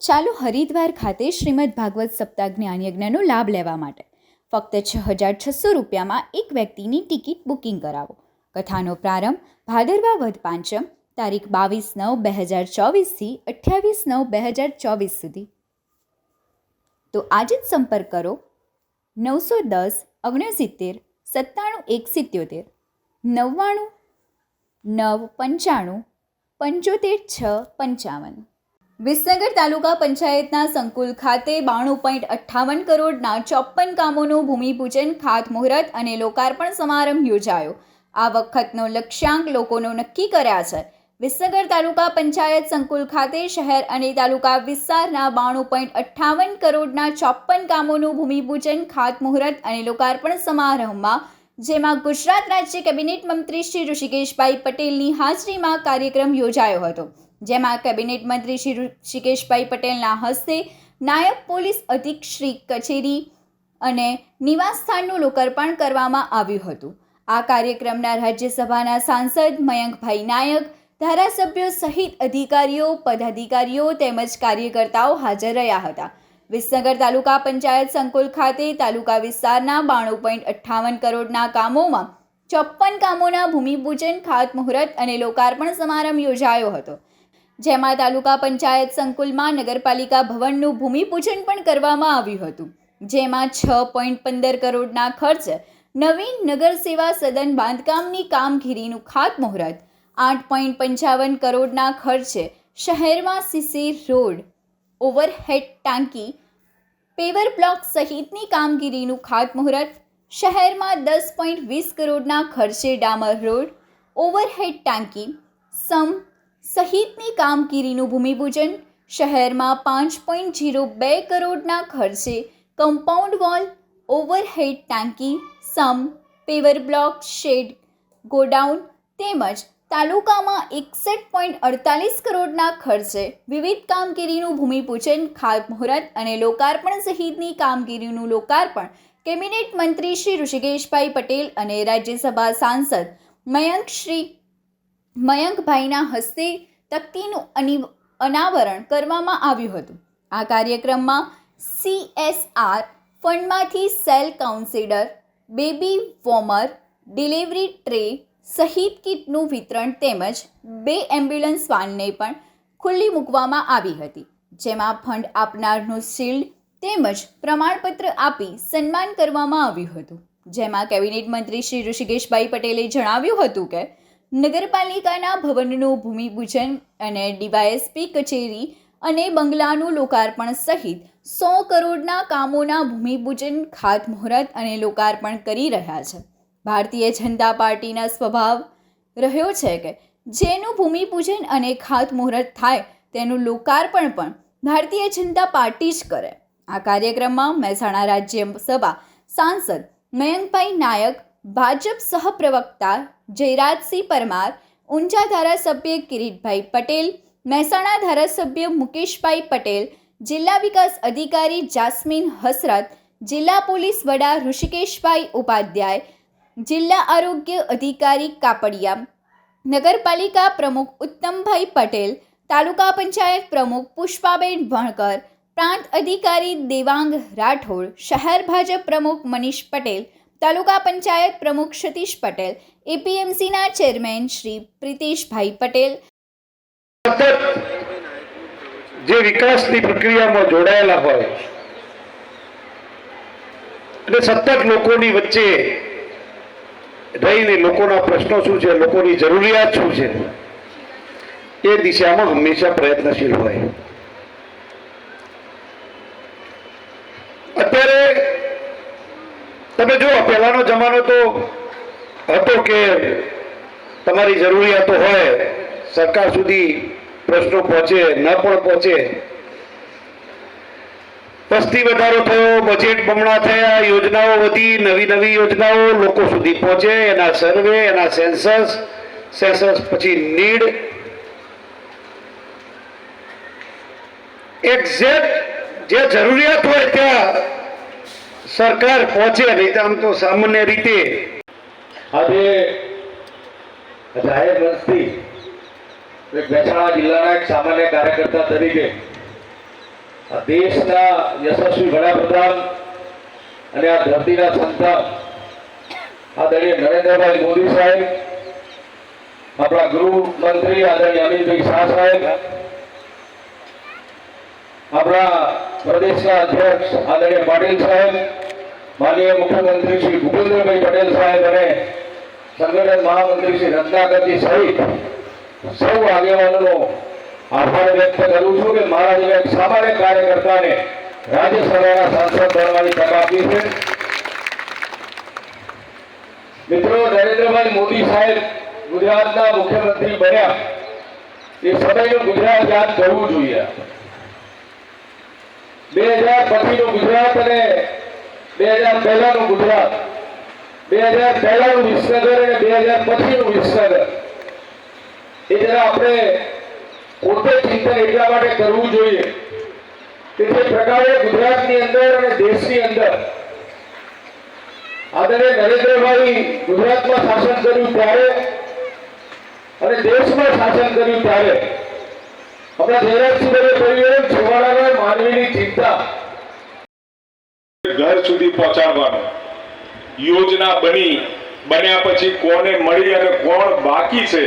ચાલો હરિદ્વાર ખાતે શ્રીમદ ભાગવત સપ્તાહ જ્ઞાન યજ્ઞનો લાભ લેવા માટે. ફક્ત છ હજાર છસો રૂપિયામાં એક વ્યક્તિની ટિકિટ બુકિંગ કરાવો. કથાનો પ્રારંભ ભાદરવા વધ પાંચમ, તારીખ બાવીસ નવ બે હજાર ચોવીસથી અઠ્યાવીસ નવ બે હજાર ચોવીસ સુધી. તો આજે જ સંપર્ક કરો નવસો દસ ઓગણસિત્તેર સત્તાણું એક સિત્યોતેર નવ્વાણું નવ પંચાણું પંચોતેર છ પંચાવન. વિસનગર તાલુકા પંચાયતના સંકુલ ખાતે બાણું પોઈન્ટ અઠ્ઠાવન કરોડના ચોપ્પન કામોનું ભૂમિપૂજન, ખાતમુહૂર્ત અને લોકાર્પણ સમારંભ યોજાયો. આ વખતનો લક્ષ્યાંક લોકોનો નક્કી કર્યા છે. વિસનગર તાલુકા પંચાયત સંકુલ ખાતે શહેર અને તાલુકા વિસ્તારના બાણું પોઈન્ટ અઠ્ઠાવન કરોડના ચોપ્પન કામોનું ભૂમિપૂજન, ખાતમુહૂર્ત અને લોકાર્પણ સમારંભમાં, જેમાં ગુજરાત રાજ્ય કેબિનેટ મંત્રી શ્રી ઋષિકેશભાઈ પટેલની હાજરીમાં કાર્યક્રમ યોજાયો હતો. જેમાં કેબિનેટ મંત્રી શ્રી ઋષિકેશભાઈ પટેલના હસ્તે નાયબ પોલીસ અધિક કચેરી અને નિવાસસ્થાનનું લોકાર્પણ કરવામાં આવ્યું હતું. આ કાર્યક્રમના રાજ્યસભાના સાંસદ મયંકભાઈ નાયક, ધારાસભ્યો સહિત અધિકારીઓ, પદાધિકારીઓ તેમજ કાર્યકર્તાઓ હાજર રહ્યા હતા. વિસનગર તાલુકા પંચાયત સંકુલ ખાતે તાલુકા વિસ્તારના બાણું પોઈન્ટ અઠ્ઠાવન કરોડના કામોમાં ચોપ્પન કામોના ભૂમિપૂજન, ખાતમુહૂર્ત અને લોકાર્પણ સમારંભ યોજાયો હતો. જેમાં તાલુકા પંચાયત સંકુલમાં નગરપાલિકા ભવનનું ભૂમિપૂજન પણ કરવામાં આવ્યું હતું, જેમાં છ પોઈન્ટ પંદર કરોડના ખર્ચ નવીન નગર સેવા સદન બાંધકામની કામગીરીનું ખાતમુહૂર્ત આઠ પોઈન્ટ પંચાવન કરોડના ખર્ચે શહેરમાં સિસેર રોડ, ઓવરહેડ ટાંકી, પેવર બ્લોક સહિતની કામગીરીનું ખાતમુહૂર્ત શહેરમાં દસ પોઈન્ટ વીસ કરોડના ખર્ચે ડામર રોડ, ઓવરહેડ ટાંકી, સમ સહિતની કામગીરીનું ભૂમિપૂજન શહેરમાં પાંચ પોઈન્ટ જીરો બે કરોડના ખર્ચે કમ્પાઉન્ડ વોલ, ઓવરહેડ ટાંકી, sump, paver block, shed, godown તેમજ તાલુકામાં એકસઠ પોઈન્ટ અડતાલીસ કરોડના ખર્ચે વિવિધ કામગીરીનું ભૂમિપૂજન ખાતમુહૂર્ત અને લોકાર્પણ સહિતની કામગીરીનું લોકાર્પણ કેબિનેટ મંત્રી શ્રી ઋષિકેશભાઈ પટેલ અને રાજ્યસભા સાંસદ મયંક શ્રી મયંકભાઈના હસ્તે તકતીનું અનિ અનાવરણ કરવામાં આવ્યું હતું. આ કાર્યક્રમમાં CSR ફંડમાંથી cell counsellor, baby warmer delivery tray, સહિત કીટનું વિતરણ તેમજ બે એમ્બ્યુલન્સ વાનને પણ ખુલ્લી મૂકવામાં આવી હતી. જેમાં ફંડ આપનારનું શિલ્ડ તેમજ પ્રમાણપત્ર આપી સન્માન કરવામાં આવ્યું હતું. જેમાં કેબિનેટ મંત્રી શ્રી ઋષિકેશભાઈ પટેલે જણાવ્યું હતું કે નગરપાલિકાના ભવનનું ભૂમિપૂજન અને ડીવાયએસપી કચેરી અને બંગલાનું લોકાર્પણ સહિત સો કરોડના કામોના ભૂમિપૂજન, ખાતમુહૂર્ત અને લોકાર્પણ કરી રહ્યા છે. ભારતીય જનતા પાર્ટીના સ્વભાવ રહ્યો છે કે જેનું ભૂમિપૂજન અને ખાતમુહૂર્ત થાય તેનું લોકાર્પણ પણ ભારતીય જનતા પાર્ટી જ કરે. આ કાર્યક્રમમાં મહેસાણા રાજ્યસભા સાંસદ મયંકભાઈ નાયક, ભાજપ સહપ્રવક્તા જયરાજસિંહ પરમાર, ઊંઝા ધારાસભ્ય કિરીટભાઈ પટેલ, મહેસાણા ધારાસભ્ય મુકેશભાઈ પટેલ, જિલ્લા વિકાસ અધિકારી જાસ્મીન હસરત, જિલ્લા પોલીસ વડા ઋષિકેશભાઈ ઉપાધ્યાય, જિલ્લા આરોગ્ય અધિકારી કાપડિયા, નગરપાલિકા પ્રમુખ ઉત્તમભાઈ પટેલ, તાલુકા પંચાયત પ્રમુખ પુષ્પાબેન ભણકર, પ્રાંત અધિકારી દેવાંગ રાઠોડ, શહેર ભાજપ પ્રમુખ મનીષ પટેલ તાલુકા પંચાયત પ્રમુખ સતીશ પટેલ, એપીએમસીના ચેરમેન શ્રી પ્રિતેશભાઈ પટેલ. જે વિકાસની પ્રક્રિયામાં જોડાયેલા હોય અને સતત લોકોની વચ્ચે રહીને લોકોના પ્રશ્નો શું છે, લોકોની જરૂરિયાત શું છે, એ દિશામાં હંમેશા પ્રયત્નશીલ હોય. તમે જુઓ, પહેલાનો જમાનો તો હતો કે તમારી જરૂરિયાતો હોય, સરકાર સુધી પ્રશ્નો પહોંચે, ન પણ પહોંચે. વસ્તી વધારો થયો બજેટ બમણા થયા, યોજનાઓ વધી, નવી નવી યોજનાઓ લોકો સુધી પહોંચે, એના સર્વે એના સેન્સસ સેન્સસ પછી નીડ. એક્ઝેક્ટ જે જરૂરિયાત હોય ત્યાં સરકાર પહોંચે નહીં આમ તો સામાન્ય રીતે. આજે જાહેર મંચથી એક મહેસાણા જિલ્લાના એક સામાન્ય કાર્યકર્તા તરીકે આ દેશના યશસ્વી વડાપ્રધાન અને આ ધરતીના સંતાન આદરણીય નરેન્દ્રભાઈ મોદી સાહેબ, આપણા ગૃહમંત્રી આદરણીય અમિતભાઈ શાહ સાહેબ, આપણા પ્રદેશના અધ્યક્ષ આદરણીય પાટીલ સાહેબ માનનીય મુખ્યમંત્રી શ્રી ભૂપેન્દ્રભાઈ પટેલ સાહેબ અને સંગઠન મહામંત્રી શ્રી રત્નાકરજી સહિત સૌ આગેવાનોનો આભાર વ્યક્ત કરું છું કે મારા જેવા એક સામાન્ય કાર્યકર્તાને રાજ્યસભાના સાંસદ બનવાની તક આપી છે મિત્રો નરેન્દ્રભાઈ મોદી સાહેબ ગુજરાતના મુખ્યમંત્રી બન્યા એ સમયનું ગુજરાત યાદ કરવું જોઈએ બે હજાર પછીનું ગુજરાત અને બે હજાર પહેલાનું ગુજરાત, બે હજાર પહેલાનું વિસનગર અને બે હજાર પછીનું વિસનગર. એ જરા આપણે પોતે ચિંતન એટલા માટે કરવું જોઈએ કે જે પ્રકારે ગુજરાતની અંદર અને દેશની અંદર આદરણીય નરેન્દ્રભાઈ ગુજરાતમાં શાસન કર્યું ત્યારે અને દેશમાં શાસન કર્યું ત્યારે. આપણા કહ્યું એમ છેવાડાના માનવીની ચિંતા. ઘર સુધી પહોંચાડવાનો. યોજના બની, બન્યા પછી કોને મળી અને કોણ બાકી છે,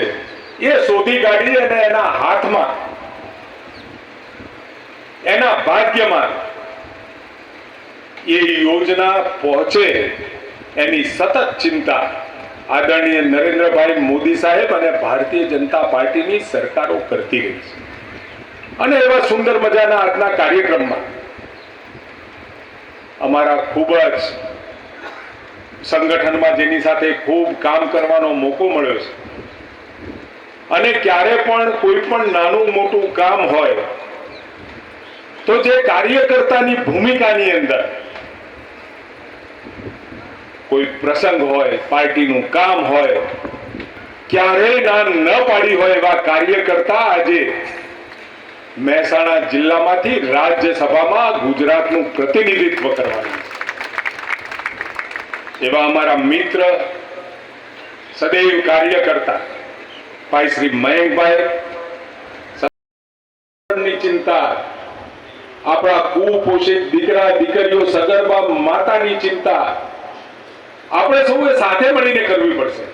એ શોધી કાઢી અને એના હાથમાં, એના ભાગ્યમાં એ યોજના પહોંચે એની સતત ચિંતા આદરણીય નરેન્દ્રભાઈ મોદી સાહેબ અને ભારતીય જનતા પાર્ટીની સરકારો કરતી રહી છે. અને એવા સુંદર મજાના આજના કાર્યક્રમમાં અમારા ખૂબ જ સંગઠનમાં જેની સાથે ખૂબ કામ કરવાનો મોકો મળ્યો છે. અને ક્યારે પણ કોઈ પણ નાનું મોટું કામ હોય, તો જે કાર્યકર્તાની ભૂમિકાની અંદર કોઈ પ્રસંગ હોય, પાર્ટીનું કામ હોય, ક્યારેય ના ન પાડી હોય એવા કાર્યકર્તા આજે મહેસાણા જિલ્લામાંથી રાજ્યસભામાં ગુજરાતનું પ્રતિનિધિત્વ કરવાનું. એવા અમારા મિત્ર, સદૈવ કાર્ય કરતા ભાઈ શ્રી મયંકભાઈ ચિંતા, આપણા કુપોષિત દીકરા, દીકરીઓ, સગર્ભા માતાની ચિંતા, આપણે સૌએ સાથે મળીને કરવી પડશે.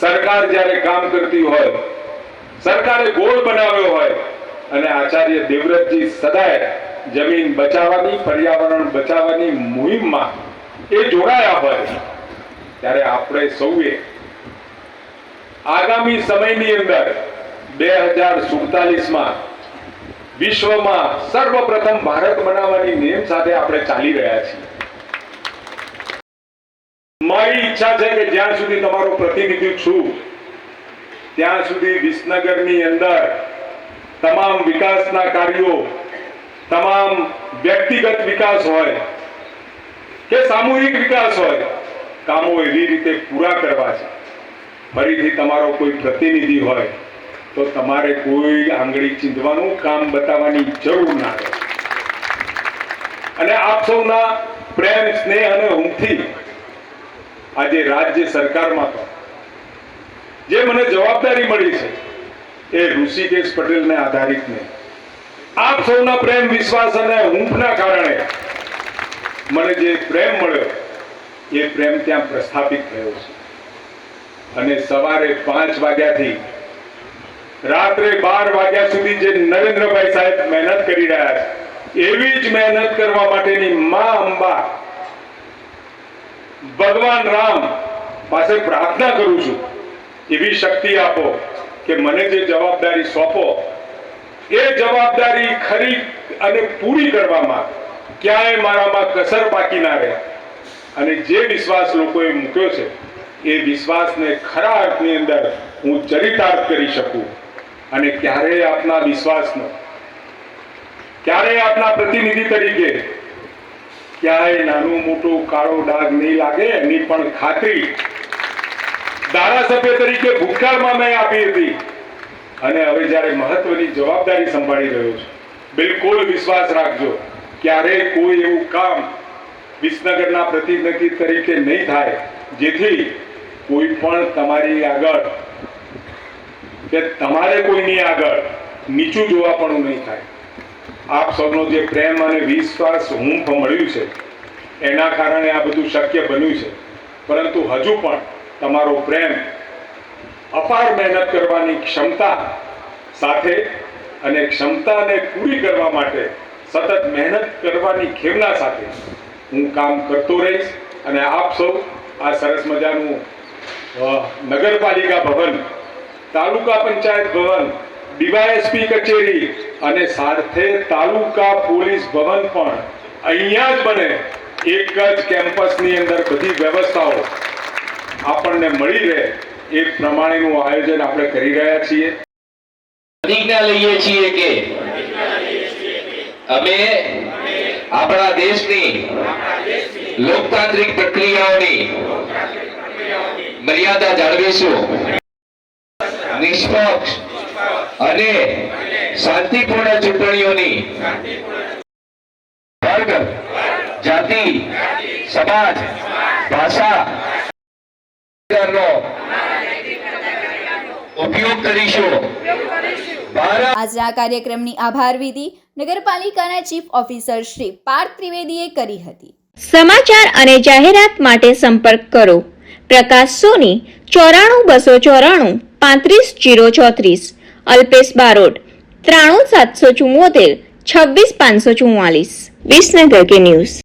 સરકાર જ્યારે કામ કરતી હોય, સરકારે ગોળ બનાવ્યો હોય અને આચાર્ય દેવવ્રતજી સદાય જમીન બચાવવાની, પર્યાવરણ બચાવવાની મુહિમમાં એ જોડાયા હોય. ત્યારે આપણે સૌએ આગામી સમયની અંદર બે હજાર સુડતાલીસમાં વિશ્વમાં સર્વપ્રથમ ભારત બનાવવાની નેમ સાથે આપણે ચાલી રહ્યા છીએ. મારી ઈચ્છા છે કે જ્યાં સુધી તમારો પ્રતિનિધિ છું, ત્યાં સુધી વિસનગરની અંદર તમામ વિકાસના કાર્યો, તમામ વ્યક્તિગત વિકાસ હોય કે સામૂહિક વિકાસ હોય, કામો એવી રીતે પૂરા કરવા છે. ફરીથી તમારો કોઈ પ્રતિનિધિ હોય, તો તમારે કોઈ આંગળી ચીંધવાનું કામ બતાવવાની જરૂર ના રહે અને આપ સૌના પ્રેમ, સ્નેહ અને ઊંઘથી આજે રાજ્ય સરકારમાં પણ જે મને જવાબદારી મળી છે એ ઋષિકેશ પટેલને આધારિત નહીં. આપ સૌના પ્રેમ, વિશ્વાસ અને હૂંફના કારણે મને જે પ્રેમ મળ્યો, એ પ્રેમ ત્યાં પ્રસ્થાપિત થયો છે. અને સવારે પાંચ વાગ્યાથી રાત્રે બાર વાગ્યા સુધી જે નરેન્દ્રભાઈ સાહેબ મહેનત કરી રહ્યા છે, એવી જ મહેનત કરવા માટેની મા અંબા, ભગવાન રામ પાસે પ્રાર્થના કરું છું, એવી શક્તિ આપો. કે મને જે જવાબદારી સોંપો, એ જવાબદારી ખરી અને પૂરી કરવામાં ક્યાંય મારામાં કસર બાકી ના રહે. અને જે વિશ્વાસ લોકોએ મૂક્યો છે, એ વિશ્વાસને ખરા અર્થની અંદર હું ચરિતાર્થ કરી શકું. અને ક્યારેય આપના વિશ્વાસનો, ક્યારેય આપના પ્રતિનિધિ તરીકે ક્યાંય નાનું મોટું કાળો ડાઘ નહીં લાગે, એની પણ ખાતરી ધારાસભ્ય તરીકે ભૂતકાળમાં મેં આપી હતી. અને હવે જ્યારે મહત્વની જવાબદારી સંભાળી રહ્યો છું, બિલકુલ વિશ્વાસ રાખજો ક્યારે કોઈ એવું કામ વિસનગરના પ્રતિનિધિ તરીકે નહીં થાય, જેથી કોઈ પણ તમારી આગળ કે તમારે કોઈની આગળ નીચું જોવા પણ નહીં થાય. આપ સૌનો જે પ્રેમ અને વિશ્વાસ હું મળ્યું છે, એના કારણે આ બધું શક્ય બન્યું છે. પરંતુ હજુ પણ તમારો પ્રેમ અપાર મહેનત કરવાની ક્ષમતા સાથે અને ક્ષમતાને પૂરી કરવા માટે સતત મહેનત કરવાની ખેવના સાથે હું કામ કરતો રહીશ અને આપ સૌ આ સરસ મજાનું નગરપાલિકા ભવન, તાલુકા પંચાયત ભવન, ડીવાયએસપી કચેરી અને સાથે તાલુકા પોલીસ ભવન પણ અહીંયા જ બને. એક જ કેમ્પસની અંદર બધી વ્યવસ્થાઓ આપણને મળી રહે એ પ્રમાણેનું આયોજન આપણે કરી રહ્યા છીએ. પ્રતિજ્ઞા લઈએ છીએ કે અમે આપણા દેશની લોકતાંત્રિક પ્રક્રિયાઓની મર્યાદા જાળવીશું. નિષ્પક્ષ અને શાંતિપૂર્ણ ચૂંટણીઓની વર્ગ, જાતિ, સમાજ, ભાષા ઉપયોગ કરીશું. આજના કાર્યક્રમની આભાર વિધિ નગરપાલિકાના ચીફ ઓફિસર શ્રી પાર્થ ત્રિવેદીએ કરી હતી. સમાચાર અને જાહેરાત માટે સંપર્ક કરો. પ્રકાશ સોની ચોરાણું બસો ચોરાણું પાંત્રીસ જીરો ચોત્રીસ. અલ્પેશ બારોટ ત્રાણું સાતસો ચુમ્મોતેર છવ્વીસ પાંચસો ચુમ્માલીસ વિસનગર કે ન્યૂઝ.